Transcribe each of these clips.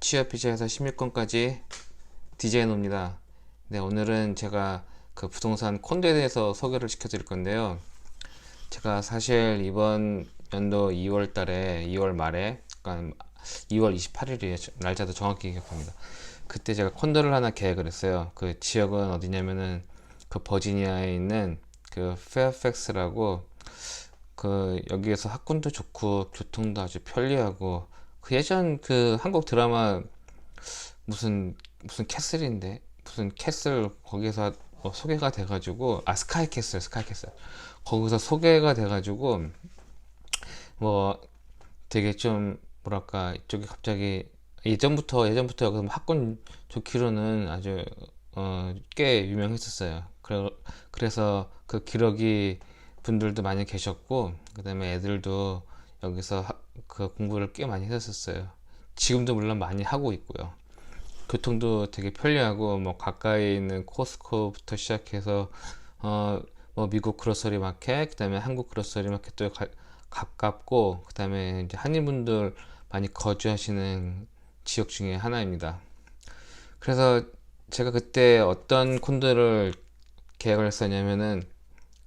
취업 피자에서 16건까지 디자인입니다. 네, 오늘은 제가 그 부동산 콘도에 대해서 소개를 시켜드릴 건데요. 제가 사실 이번 연도 2월 달에 2월 말에 그러니까 2월 28일이에요. 날짜도 정확히 기억합니다. 그때 제가 콘도를 하나 계획을 했어요. 그 지역은 어디냐면은 그 버지니아에 있는 그 페어팩스라고 그 여기에서 학군도 좋고 교통도 아주 편리하고 그 예전 그 한국 드라마 무슨 무슨 캐슬인데 무슨 캐슬 거기서 어, 소개가 돼가지고 아 스카이 캐슬 스카이 캐슬 거기서 소개가 돼가지고 뭐 되게 좀 뭐랄까 이쪽이 갑자기 예전부터 예전부터 여기서 뭐 학군 좋기로는 아주 어, 꽤 유명했었어요. 그래, 그래서 그 기러기 분들도 많이 계셨고 그 다음에 애들도 여기서 하, 그 공부를 꽤 많이 했었어요. 지금도 물론 많이 하고 있고요. 교통도 되게 편리하고 뭐 가까이 있는 코스코부터 시작해서 어 뭐 미국 그로서리 마켓 그다음에 한국 그로서리 마켓도 가, 가깝고 그다음에 이제 한인분들 많이 거주하시는 지역 중에 하나입니다. 그래서 제가 그때 어떤 콘도를 계획을 했었냐면은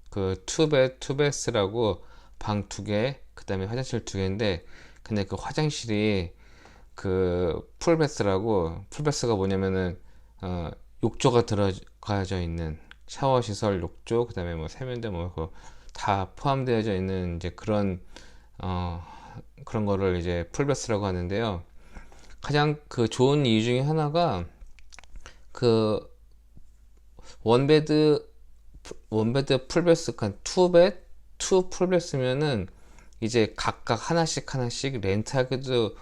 그 투베 투베스라고 방 두 개, 그 다음에 화장실 두 개인데 근데 그 화장실이 그 풀베스라고 풀베스가 뭐냐면은 어 욕조가 들어가져 있는 샤워 시설 욕조 그 다음에 뭐 세면대 뭐다 포함되어져 있는 이제 그런 어 그런 거를 이제 풀베스라고 하는데요. 가장 그 좋은 이유 중에 하나가 그 원베드 원베드 풀베스 간 투베드 투 풀베스면은 이제 각각 하나씩 하나씩 렌트하기도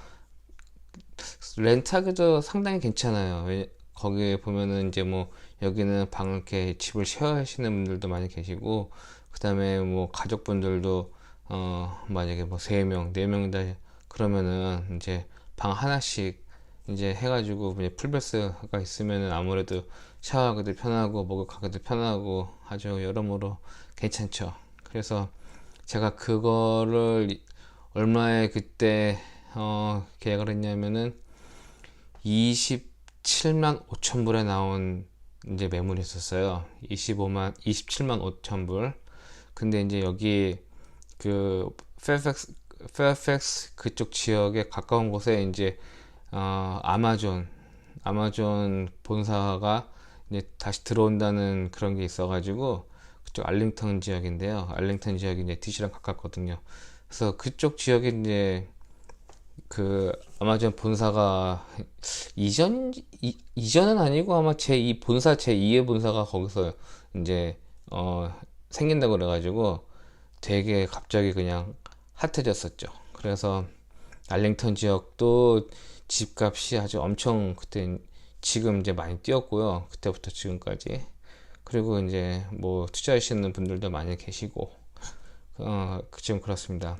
렌트하기도 상당히 괜찮아요. 거기에 보면은 이제 뭐 여기는 방을 이렇게 집을 쉐어하시는 분들도 많이 계시고 그다음에 뭐 가족분들도 어 만약에 뭐 세 명, 네 명이다 그러면은 이제 방 하나씩 이제 해가지고 이제 풀베스가 있으면은 아무래도 샤워하기도 편하고 목욕하기도 편하고 아주 여러모로 괜찮죠. 그래서 제가 그거를 얼마에 그때 어 계약을 했냐면은 27만 5천 불에 나온 이제 매물이 있었어요. 25만 27만 5천 불. 근데 이제 여기 그 페어팩스 페어팩스 그쪽 지역에 가까운 곳에 이제 어, 아마존 아마존 본사가 이제 다시 들어온다는 그런 게 있어가지고 그쪽 알링턴 지역인데요. 알링턴 지역이 이제 DC랑 가깝거든요. 그래서 그쪽 지역에 이제 그 아마존 본사가 이전 이, 이전은 아니고 아마 제 이 본사 제 2의 본사가 거기서 이제 어 생긴다고 그래가지고 되게 갑자기 그냥 핫해졌었죠. 그래서 알링턴 지역도 집값이 아주 엄청 그때 지금 이제 많이 뛰었고요. 그때부터 지금까지. 그리고 이제 뭐 투자하시는 분들도 많이 계시고, 어, 지금 그렇습니다.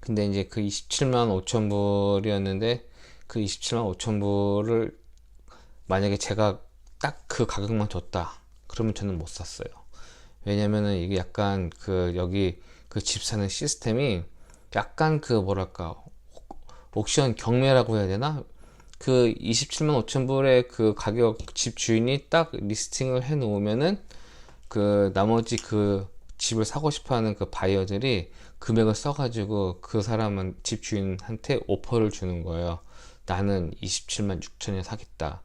근데 이제 그 27만 5천 불이었는데 그 27만 5천 불을 만약에 제가 딱 그 가격만 줬다. 그러면 저는 못 샀어요. 왜냐면은 이게 약간 그 여기 그 집 사는 시스템이 약간 그 뭐랄까 옥션 경매라고 해야 되나? 그 27만 5천 불의 그 가격 집 주인이 딱 리스팅을 해 놓으면은 그 나머지 그 집을 사고 싶어 하는 그 바이어들이 금액을 써가지고 그 사람은 집 주인한테 오퍼를 주는 거예요. 나는 27만 6천에 사겠다.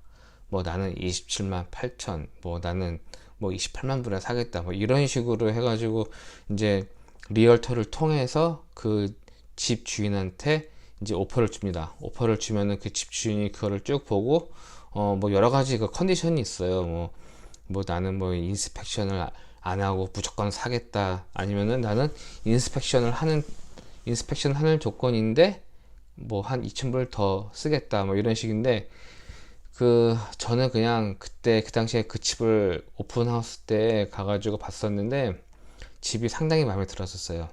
뭐 나는 27만 8천, 뭐 나는 뭐 28만 불에 사겠다. 뭐 이런 식으로 해가지고 이제 리얼터를 통해서 그 집 주인한테 이제 오퍼를 줍니다. 오퍼를 주면은 그 집주인이 그거를 쭉 보고 어 뭐 여러 가지 그 컨디션이 있어요. 뭐뭐 뭐 나는 뭐 인스펙션을 안 하고 무조건 사겠다. 아니면은 나는 인스펙션을 하는 인스펙션 하는 조건인데 뭐 한 2,000불 더 쓰겠다. 뭐 이런 식인데 그 저는 그냥 그때 그 당시에 그 집을 오픈하우스 때 가가지고 봤었는데 집이 상당히 마음에 들었었어요.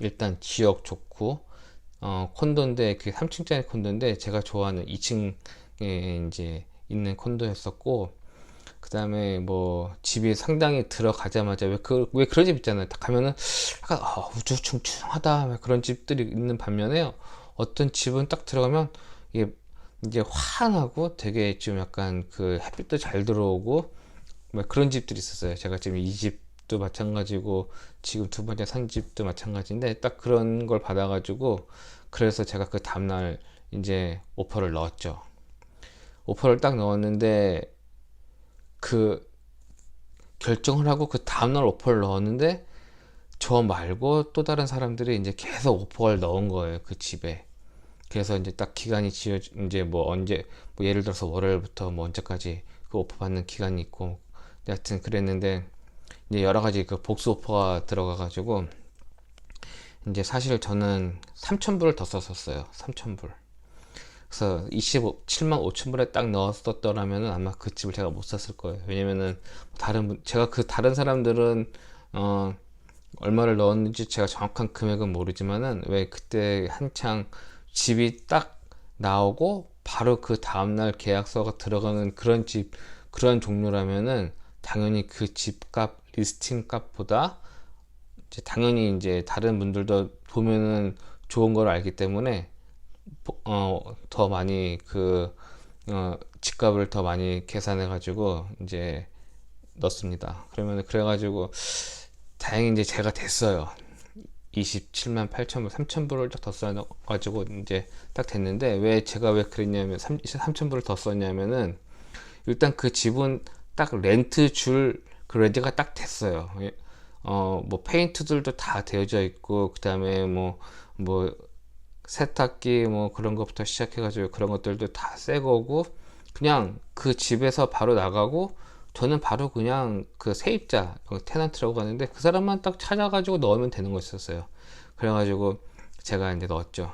일단 지역 좋고 어, 콘도인데 그게 3층짜리 콘도인데 제가 좋아하는 2층에 이제 있는 콘도였었고 그 다음에 뭐 집이 상당히 들어가자마자 왜 그 왜 그런 집 있잖아요. 딱 가면은 약간 어, 우주충충하다 그런 집들이 있는 반면에요. 어떤 집은 딱 들어가면 이게 이제 환하고 되게 좀 약간 그 햇빛도 잘 들어오고 뭐 그런 집들이 있었어요. 제가 지금 이 집 도 마찬가지고 지금 두 번째 산 집도 마찬가지인데 딱 그런 걸 받아가지고 그래서 제가 그 다음날 이제 오퍼를 넣었죠. 오퍼를 딱 넣었는데 그 결정을 하고 그 다음날 오퍼를 넣었는데 저 말고 또 다른 사람들이 이제 계속 오퍼를 넣은 거예요. 그 집에. 그래서 이제 딱 기간이 지어 이제 뭐 언제 뭐 예를 들어서 월요일부터 뭐 언제까지 그 오퍼 받는 기간이 있고 하여튼 그랬는데 이제 여러 가지 그 복수 오퍼가 들어가 가지고 이제 사실 저는 3,000불을 더 썼었어요. 3,000불. 그래서 27만 5천 불에 딱 넣었었더라면은 아마 그 집을 제가 못 샀을 거예요. 왜냐면은 다른 분, 제가 그 다른 사람들은 어 얼마를 넣었는지 제가 정확한 금액은 모르지만은 왜 그때 한창 집이 딱 나오고 바로 그 다음날 계약서가 들어가는 그런 집 그런 종류라면은 당연히 그 집값 리스팅 값보다 이제 당연히 이제 다른 분들도 보면은 좋은 걸 알기 때문에 어, 더 많이 그 어, 집값을 더 많이 계산해 가지고 이제 넣습니다. 그러면 그래가지고 다행히 이제 제가 됐어요. 27만 8천 불, 3천 불을 더 써가지고 이제 딱 됐는데 왜 제가 왜 그랬냐면 3, 3천 불을 더 썼냐면은 일단 그 집은 딱 렌트 줄 그 렌트가 딱 됐어요. 예. 어, 뭐 페인트들도 다 되어져 있고 그 다음에 뭐뭐 세탁기 뭐 그런 것부터 시작해 가지고 그런 것들도 다 새 거고 그냥 그 집에서 바로 나가고 저는 바로 그냥 그 세입자 그 테넌트라고 하는데 그 사람만 딱 찾아가지고 넣으면 되는 거였었어요. 그래가지고 제가 이제 넣었죠.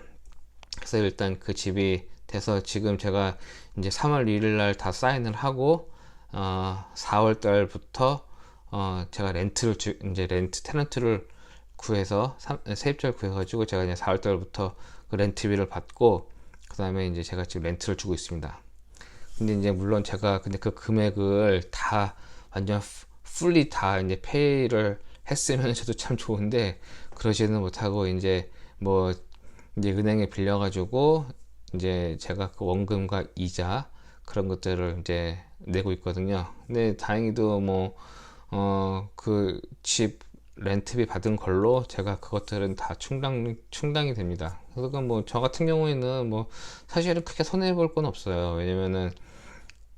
그래서 일단 그 집이 돼서 지금 제가 이제 3월 1일 날 다 사인을 하고 어, 4월 달부터 어, 제가 렌트를 주, 이제 렌트 테넌트를 구해서 삼- 세입자를 구해가지고 제가 이제 4월 달부터 그 렌트비를 받고 그 다음에 이제 제가 지금 렌트를 주고 있습니다. 근데 이제 물론 제가 근데 그 금액을 다 완전 풀리 다 이제 페이를 했으면 저도 참 좋은데 그러지는 못하고 이제 뭐 이제 은행에 빌려가지고 이제 제가 그 원금과 이자 그런 것들을 이제 내고 있거든요. 근데 다행히도 뭐 어 그 집 렌트비 받은 걸로 제가 그것들은 다 충당 충당이 됩니다. 그러니까 뭐 저 같은 경우에는 뭐 사실은 크게 손해 볼 건 없어요. 왜냐면은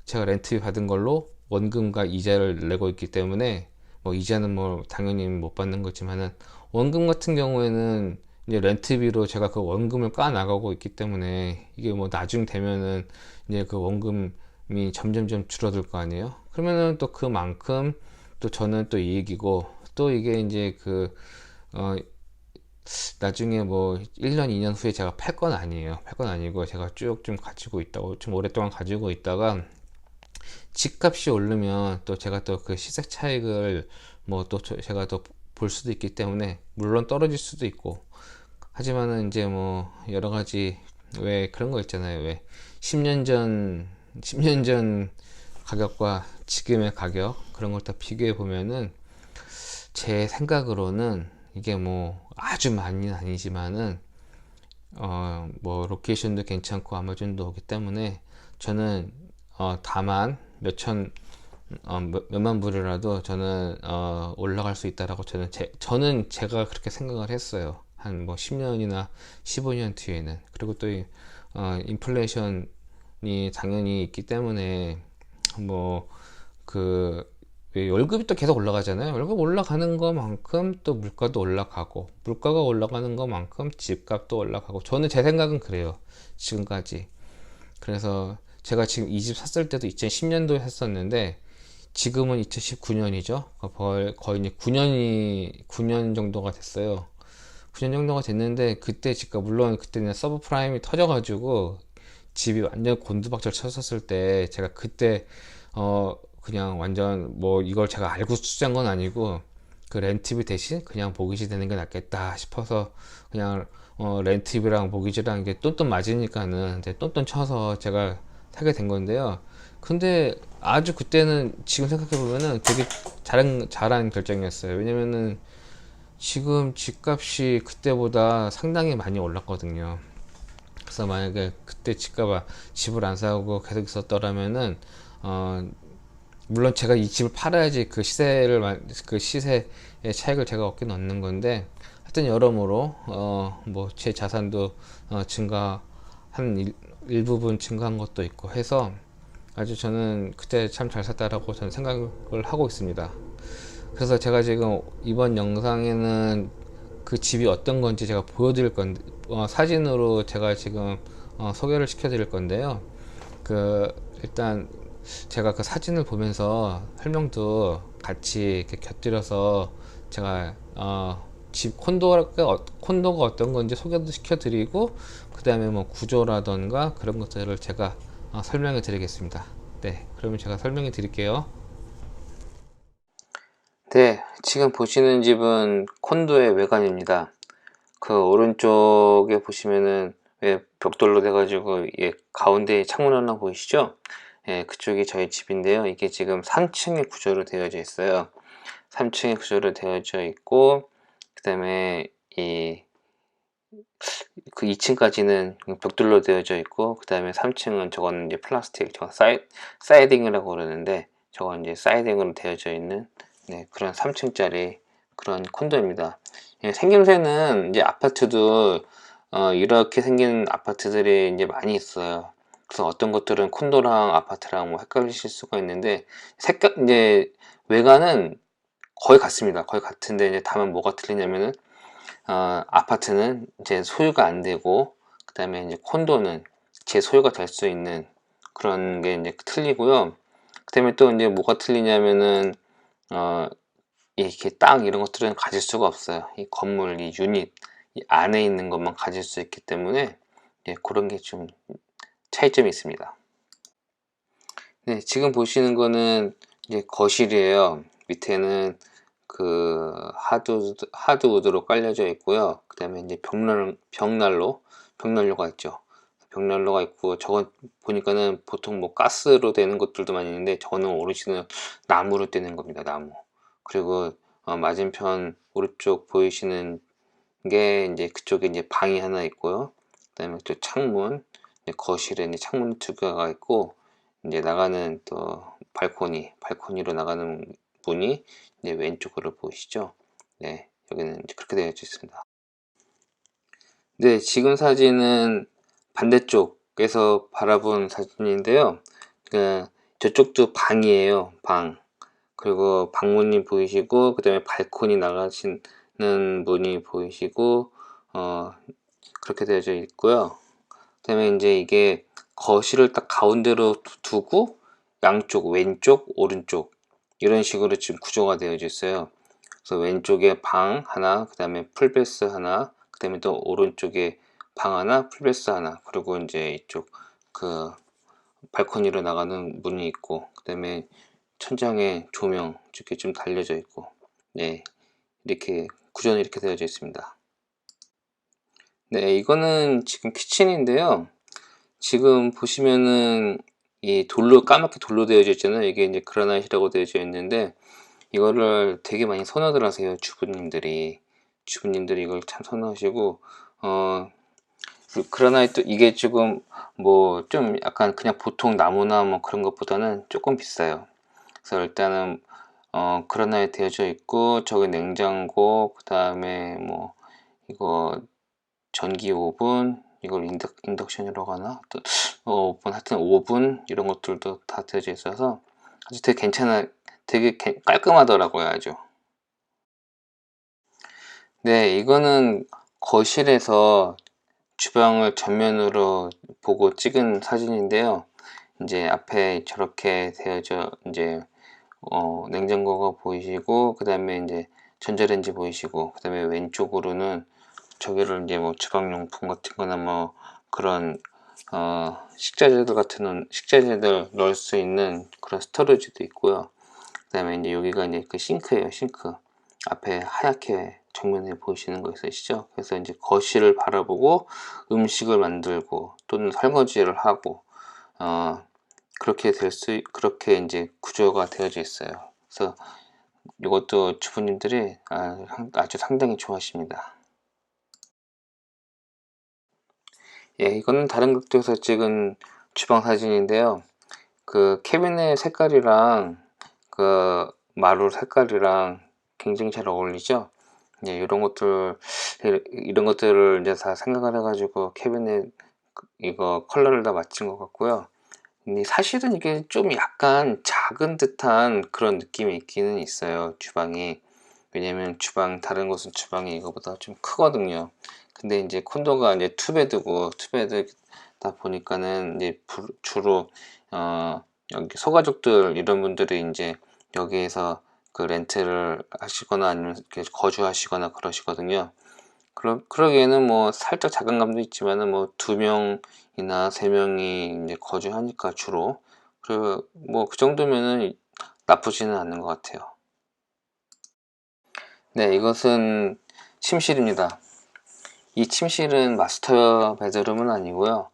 제가 렌트 받은 걸로 원금과 이자를 내고 있기 때문에 뭐 이자는 뭐 당연히 못 받는 거지만은 원금 같은 경우에는 이제 렌트비로 제가 그 원금을 까 나가고 있기 때문에 이게 뭐 나중 되면은 이제 그 원금이 점점점 줄어들 거 아니에요. 그러면은 또 그만큼 또 저는 또 이익이고 또 이게 이제 그 어, 나중에 뭐 1년, 2년 후에 제가 팔 건 아니에요. 팔 건 아니고 제가 쭉 좀 가지고 있다고 좀 오랫동안 가지고 있다가 집값이 오르면 또 제가 또 그 시세 차익을 뭐 또 제가 또 볼 수도 있기 때문에 물론 떨어질 수도 있고 하지만은 이제 뭐 여러 가지 왜 그런 거 있잖아요. 왜 10년 전 10년 전 가격과 지금의 가격 그런 걸 다 비교해 보면은 제 생각으로는 이게 뭐 아주 많이는 아니지만은 어 뭐 로케이션도 괜찮고 아마존도 오기 때문에 저는 어 다만 몇천 어, 몇, 몇만 불이라도 저는 어, 올라갈 수 있다라고 저는 제, 저는 제가 그렇게 생각을 했어요. 한 뭐 10년이나 15년 뒤에는 그리고 또 이, 어, 인플레이션이 당연히 있기 때문에 뭐 그 월급이 또 계속 올라가잖아요. 월급 올라가는 것만큼 또 물가도 올라가고 물가가 올라가는 것만큼 집값도 올라가고 저는 제 생각은 그래요. 지금까지. 그래서 제가 지금 이 집 샀을 때도 2010년도에 샀었는데 지금은 2019년이죠. 거의, 거의 이제 9년이 9년 정도가 됐어요. 9년 정도가 됐는데 그때 집값 물론 그때는 서브프라임이 터져가지고 집이 완전 곤두박질 쳤었을 때 제가 그때 어 그냥 완전 뭐 이걸 제가 알고 투자한 건 아니고 그 렌트비 대신 그냥 모기지 되는 게 낫겠다 싶어서 그냥 어 렌트비랑 모기지랑 이게 똔똔 맞으니까는 이제 똔똔 쳐서 제가 사게 된 건데요. 근데 아주 그때는 지금 생각해 보면은 되게 잘한 잘한 결정이었어요. 왜냐면은 지금 집값이 그때보다 상당히 많이 올랐거든요. 그래서 만약에 그때 집값 집을 안 사고 계속 있었더라면은 어 물론 제가 이 집을 팔아야지 그 시세를 마- 그 시세의 차익을 제가 얻긴 얻는 건데 하여튼 여러모로 어 뭐 제 자산도 어 증가한 일, 일부분 증가한 것도 있고 해서 아주 저는 그때 참 잘 샀다라고 저는 생각을 하고 있습니다. 그래서 제가 지금 이번 영상에는 그 집이 어떤 건지 제가 보여드릴 건데 어, 사진으로 제가 지금 어, 소개를 시켜드릴 건데요. 그 일단 제가 그 사진을 보면서 설명도 같이 이렇게 곁들여서 제가 어, 집 콘도가 어- 콘도가 어떤 건지 소개도 시켜드리고 그 다음에 뭐 구조라던가 그런 것들을 제가 어, 설명해 드리겠습니다. 네, 그러면 제가 설명해 드릴게요. 네, 지금 보시는 집은 콘도의 외관입니다. 그 오른쪽에 보시면은 왜 벽돌로 돼가지고 예, 가운데 창문 하나 보이시죠? 예, 그쪽이 저희 집인데요. 이게 지금 3층의 구조로 되어져 있어요. 3층의 구조로 되어져 있고 그 다음에 이 그 2층까지는 벽돌로 되어져 있고 그 다음에 3층은 저거는 이제 플라스틱 저거 사이, 사이딩이라고 그러는데 저건 이제 사이딩으로 되어져 있는 네, 그런 3층짜리 그런 콘도입니다. 예, 생김새는 이제 아파트도 어, 이렇게 생긴 아파트들이 이제 많이 있어요. 그래서 어떤 것들은 콘도랑 아파트랑 뭐 헷갈리실 수가 있는데 색깔 이제 외관은 거의 같습니다. 거의 같은데 이제 다만 뭐가 틀리냐면은 어, 아파트는 이제 소유가 안 되고 그다음에 이제 콘도는 제 소유가 될 수 있는 그런 게 이제 틀리고요. 그다음에 또 이제 뭐가 틀리냐면은 어, 이렇게 땅 이런 것들은 가질 수가 없어요. 이 건물, 이 유닛 이 안에 있는 것만 가질 수 있기 때문에 예, 그런 게 좀 차이점이 있습니다. 네, 지금 보시는 거는 이제 거실이에요. 밑에는 그 하드 하드우드로 깔려져 있고요. 그 다음에 이제 벽날 벽난로 벽난로가 있죠. 벽난로가 있고 저건 보니까는 보통 뭐 가스로 되는 것들도 많이 있는데 저는 오리지널 나무로 되는 겁니다. 나무. 그리고 어, 맞은편 오른쪽 보이시는 게 이제 그쪽에 이제 방이 하나 있고요. 그다음에 또 창문, 거실에 이제 창문 두 개가 있고 이제 나가는 또 발코니, 발코니로 나가는 문이 이제 왼쪽으로 보이시죠? 네, 여기는 그렇게 되어 있습니다. 네, 지금 사진은 반대쪽에서 바라본 사진인데요. 그 저쪽도 방이에요, 방. 그리고 방문이 보이시고 그 다음에 발코니 나가시는 문이 보이시고 어 그렇게 되어져 있고요. 그 다음에 이제 이게 거실을 딱 가운데로 두- 두고 양쪽 왼쪽 오른쪽 이런 식으로 지금 구조가 되어져 있어요. 그래서 왼쪽에 방 하나, 그 다음에 풀베스 하나, 그 다음에 또 오른쪽에 방 하나, 풀베스 하나, 그리고 이제 이쪽 그 발코니로 나가는 문이 있고, 그 다음에 천장에 조명 이렇게 좀 달려져 있고, 네 이렇게 구조는 이렇게 되어져 있습니다. 네, 이거는 지금 키친인데요. 지금 보시면은 이 돌로 까맣게 돌로 되어져 있잖아요. 이게 이제 그라나이트라고 되어져 있는데 이거를 되게 많이 선호들 하세요. 주부님들이 주부님들이 이걸 참 선호하시고 어 그 그라나이트 이게 지금 뭐 좀 약간 그냥 보통 나무나 뭐 그런 것보다는 조금 비싸요. 그래서 일단은 어 그라나이트 되어져 있고 저기 냉장고 그 다음에 뭐 이거 전기 오븐 이걸 인덕, 인덕션이라고 하나 또 어, 오븐 하여튼 오븐 이런 것들도 다 되어져 있어서 아주 되게 괜찮아 되게 개- 깔끔하더라고요 아주 네 이거는 거실에서 주방을 전면으로 보고 찍은 사진인데요 이제 앞에 저렇게 되어져 이제 어, 냉장고가 보이시고 그 다음에 이제 전자레인지 보이시고 그 다음에 왼쪽으로는 저기를 이제 뭐 주방용품 같은 거나 뭐 그런 어, 식자재들 같은 식자재들 넣을 수 있는 그런 스토리지도 있고요. 그 다음에 이제 여기가 이제 그 싱크예요, 싱크. 앞에 하얗게 정면에 보이시는 거 있으시죠? 그래서 이제 거실을 바라보고 음식을 만들고 또는 설거지를 하고 어, 그렇게 될 수, 그렇게 이제 구조가 되어져 있어요. 그래서 이것도 주부님들이 아, 아주 상당히 좋아하십니다. 예, 이거는 다른 각도에서 찍은 주방 사진인데요. 그 캐비넷 색깔이랑 그 마루 색깔이랑 굉장히 잘 어울리죠. 예, 이런 것들 이런 것들을 이제 다 생각을 해가지고 캐비넷 이거 컬러를 다 맞춘 것 같고요. 근데 사실은 이게 좀 약간 작은 듯한 그런 느낌이 있기는 있어요. 주방이 왜냐면 주방 다른 곳은 주방이 이거보다 좀 크거든요. 근데 이제 콘도가 이제 투베드고 투베드다 보니까는 이제 주로 어 여기 소가족들 이런 분들이 이제 여기에서 그 렌트를 하시거나 아니면 이렇게 거주하시거나 그러시거든요. 그러, 그러기에는 뭐 살짝 작은 감도 있지만은 뭐 두 명이나 세 명이 이제 거주하니까 주로 그리고 뭐 그 정도면은 나쁘지는 않는 것 같아요. 네, 이것은 침실입니다. 이 침실은 마스터 베드룸은 아니고요.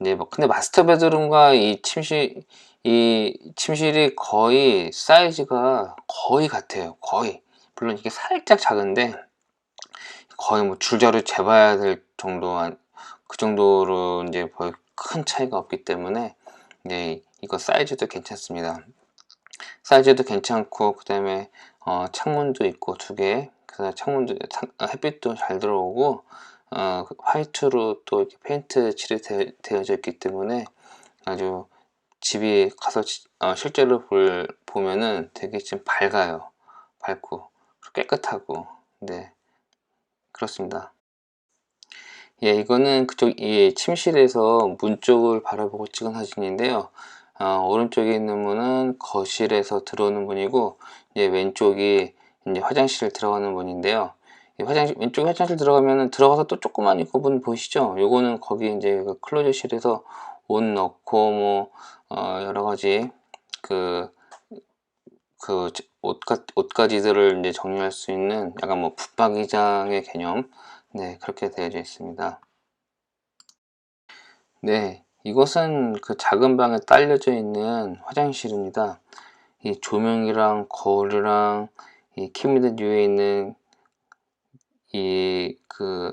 네, 뭐 근데 마스터 베드룸과 이 침실 이 침실이 거의 사이즈가 거의 같아요. 거의 물론 이게 살짝 작은데 거의 뭐 줄자로 재봐야 될 정도 그 정도로 이제 거의 큰 차이가 없기 때문에 네, 이거 사이즈도 괜찮습니다. 사이즈도 괜찮고 그 다음에 어, 창문도 있고 두 개, 그다음 창문도 햇빛도 잘 들어오고 어, 화이트로 또 이렇게 페인트 칠이 되 어, 져 있기 때문에 아주 집이 가서 어, 실제로 볼, 보면은 되게 좀 밝아요. 밝고 깨끗하고 네 그렇습니다. 예, 이거는 그쪽 이 침실에서 문 쪽을 바라보고 찍은 사진인데요. 어, 오른쪽에 있는 문은 거실에서 들어오는 문이고 이제 왼쪽이 이제 화장실 들어가는 문인데요. 화장실 왼쪽 화장실 들어가면 들어가서 또 조그만 이문 보이시죠? 요거는 거기 이제 그 클로저실에서 옷 넣고 뭐 어, 여러 가지 그, 그 옷가, 옷가지들을 이제 정리할 수 있는 약간 뭐 붙박이장의 개념 네 그렇게 되어져 있습니다. 네 이것은 그 작은 방에 딸려져 있는 화장실입니다. 이 조명이랑 거울이랑 이 키미드 위에 있는 이 그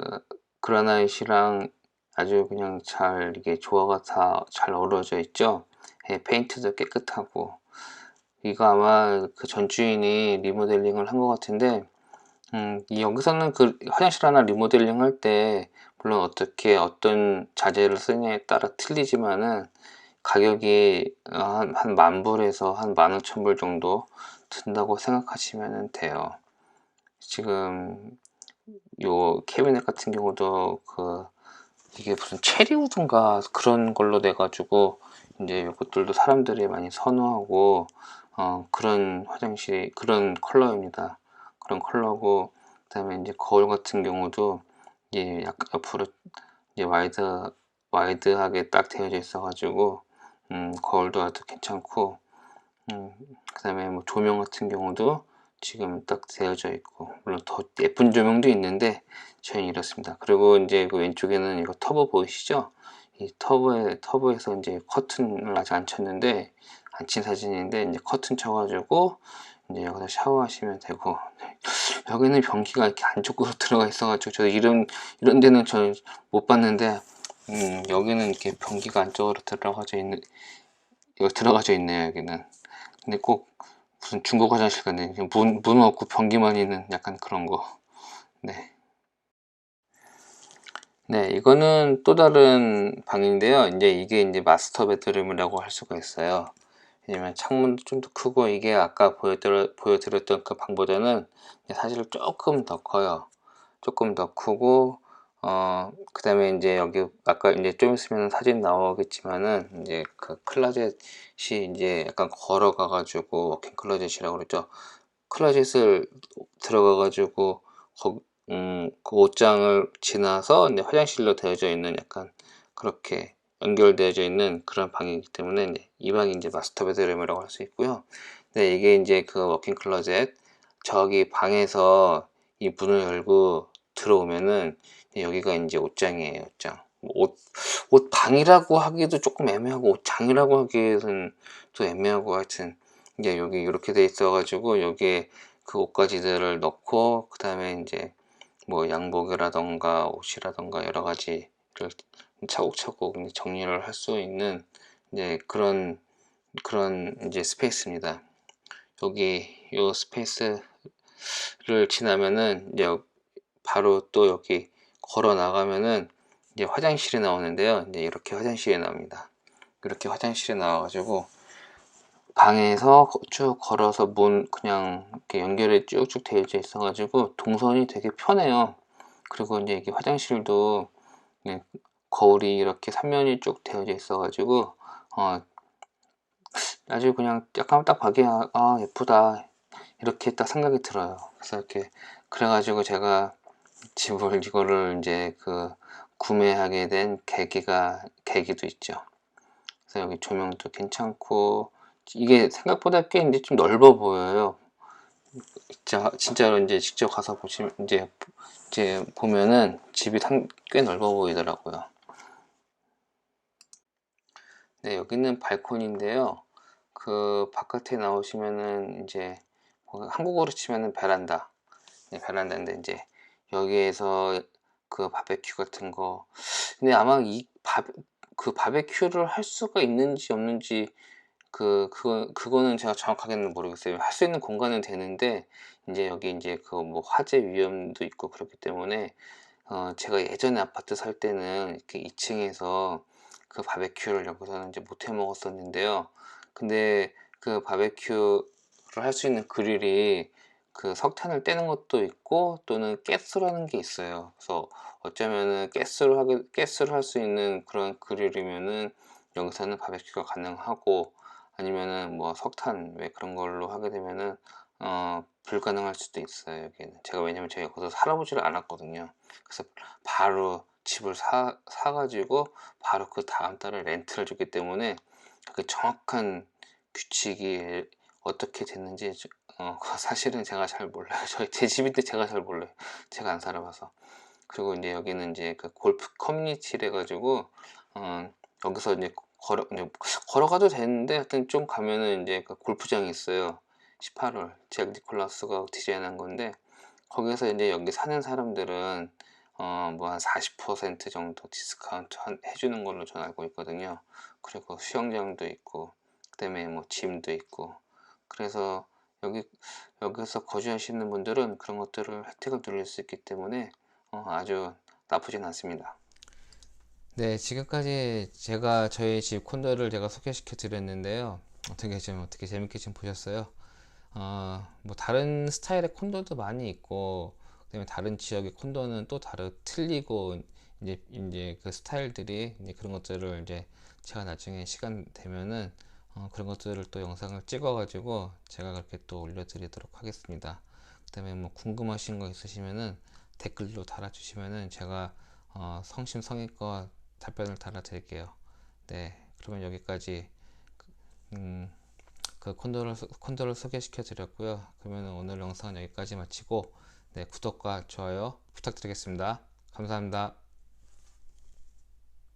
그라나잇이랑 아주 그냥 잘 이게 조화가 다 잘 어우러져 있죠. 예, 페인트도 깨끗하고 이거 아마 그 전주인이 리모델링을 한 것 같은데 음, 여기서는 그 화장실 하나 리모델링 할 때 물론 어떻게 어떤 자재를 쓰냐에 따라 틀리지만은 가격이 한, 한 만불에서 한 만 오천 불 정도 든다고 생각하시면 돼요. 지금 요 캐비넷 같은 경우도 그 이게 무슨 체리 우드인가 그런 걸로 돼 가지고 이제 이것들도 사람들이 많이 선호하고 어, 그런 화장실 그런 컬러입니다. 그런 컬러고 그 다음에 이제 거울 같은 경우도 예, 약간 옆으로 이제 와이드 와이드하게 딱 되어져 있어 가지고 음, 거울도 아주 괜찮고 음, 그 다음에 뭐 조명 같은 경우도 지금 딱 되어져 있고 물론 더 예쁜 조명도 있는데 저희는 이렇습니다. 그리고 이제 그 왼쪽에는 이거 터보 보이시죠? 이 터보에 터보에서 이제 커튼을 아직 안 쳤는데 안 친 사진인데 이제 커튼 쳐가지고 이제 여기서 샤워하시면 되고 여기는 변기가 이렇게 안쪽으로 들어가 있어가지고 저 이런 이런 데는 저 못 봤는데 음, 여기는 이렇게 변기가 안쪽으로 들어가져 있는 이거 들어가져 있네요 여기는. 근데 꼭 무슨 중국 화장실 같네 문, 문 없고 변기만 있는 약간 그런 거 네. 네, 이거는 또 다른 방인데요. 이제 이게 이제 마스터 베드룸이라고 할 수가 있어요. 왜냐면 창문도 좀 더 크고 이게 아까 보여드려, 보여드렸던 그 방보다는 사실 조금 더 커요. 조금 더 크고 어, 그 다음에 이제 여기 아까 이제 좀 있으면 사진 나오겠지만은 이제 그 클라젯이 이제 약간 걸어가 가지고 워킹 클라젯이라고 그랬죠. 클라젯을 들어가 가지고 거, 음, 그 옷장을 지나서 이제 화장실로 되어져 있는 약간 그렇게 연결되어져 있는 그런 방이기 때문에 이 방이 이제 마스터 베드룸이라고 할 수 있고요. 네, 이게 이제 그 워킹 클로젯 저기 방에서 이 문을 열고 들어오면은 여기가 이제 옷장이에요, 옷장. 뭐 옷, 옷 방이라고 하기도 조금 애매하고 옷장이라고 하기에는 또 애매하고 하여튼 이제 여기 이렇게 돼 있어 가지고 여기에 그 옷가지들을 넣고 그 다음에 이제 뭐 양복이라던가 옷이라던가 여러 가지를 차곡차곡 정리를 할 수 있는 이제 그런 그런 이제 스페이스입니다. 여기 요 스페이스를 지나면은 이제 바로 또 여기 걸어 나가면은 이제 화장실이 나오는데요. 이제 이렇게 화장실이 나옵니다. 이렇게 화장실이 나와가지고 방에서 쭉 걸어서 문 그냥 이렇게 연결이 쭉쭉 되어져 있어가지고 동선이 되게 편해요. 그리고 이제 이게 화장실도 네, 거울이 이렇게 삼면이 쭉 되어져 있어가지고 어, 아주 그냥 약간 딱 봐기야 아 예쁘다 이렇게 딱 생각이 들어요. 그래서 이렇게 그래가지고 제가 집을 이거를 이제 그 구매하게 된 계기가 계기도 있죠. 그래서 여기 조명도 괜찮고 이게 생각보다 꽤 이제 좀 넓어 보여요. 진짜 진짜로 이제 직접 가서 보시면 이제 이제 보면은 집이 상, 꽤 넓어 보이더라고요. 네, 여기는 발코니인데요. 그 바깥에 나오시면은 이제 뭐 한국어로 치면은 베란다. 네, 베란다인데 이제 여기에서 그 바베큐 같은 거. 근데 아마 이 바, 그 바베큐를 할 수가 있는지 없는지 그, 그거, 그거는 제가 정확하게는 모르겠어요. 할 수 있는 공간은 되는데, 이제 여기 이제 그 뭐 화재 위험도 있고 그렇기 때문에, 어, 제가 예전에 아파트 살 때는 이렇게 2층에서 그 바베큐를 여기서는 이제 못 해 먹었었는데요. 근데 그 바베큐를 할 수 있는 그릴이 그 석탄을 떼는 것도 있고 또는 가스라는 게 있어요. 그래서 어쩌면은 가스를 하게 가스를 할수 있는 그런 그릴이면은 여기서는 바베큐가 가능하고 아니면은 뭐 석탄 왜 그런 걸로 하게 되면은 어 불가능할 수도 있어요 여기는 제가 왜냐면 제가 거기서 살아보지를 않았거든요 그래서 바로 집을 사 사가지고 바로 그 다음 달에 렌트를 줬기 때문에 그 정확한 규칙이 어떻게 됐는지 어, 사실은 제가 잘 몰라요. 저희 제 집인데 제가 잘 몰라요. 제가 안 살아봐서. 그리고 이제 여기는 이제 그 골프 커뮤니티래 가지고 어, 여기서 이제 걸어 이제 걸어가도 되는데 하여튼 좀 가면은 이제 그 골프장이 있어요. 18홀 잭 니콜라스가 디자인한 건데 거기서 이제 여기 사는 사람들은 어, 뭐 한 40% 정도 디스카운트 한, 해주는 걸로 저는 알고 있거든요. 그리고 수영장도 있고, 그 다음에 뭐 짐도 있고, 그래서 여기, 여기서 거주하시는 분들은 그런 것들을 혜택을 누릴 수 있기 때문에 어, 아주 나쁘진 않습니다. 네, 지금까지 제가 저희 집 콘도를 제가 소개시켜 드렸는데요. 어떻게 좀 어떻게 재밌게 좀 보셨어요? 어, 뭐 다른 스타일의 콘도도 많이 있고 그다음에 다른 지역의 콘도는 또 다르 틀리고 이제 이제 그 스타일들이 이제 그런 것들을 이제 제가 나중에 시간 되면은 어, 그런 것들을 또 영상을 찍어 가지고 제가 그렇게 또 올려드리도록 하겠습니다. 그 다음에 뭐 궁금하신 거 있으시면은 댓글로 달아주시면은 제가 어, 성심성의껏 답변을 달아드릴게요. 네, 그러면 여기까지 음, 그 콘도를 콘도를 소개시켜 드렸고요. 그러면 오늘 영상은 여기까지 마치고 네, 구독과 좋아요 부탁드리겠습니다. 감사합니다.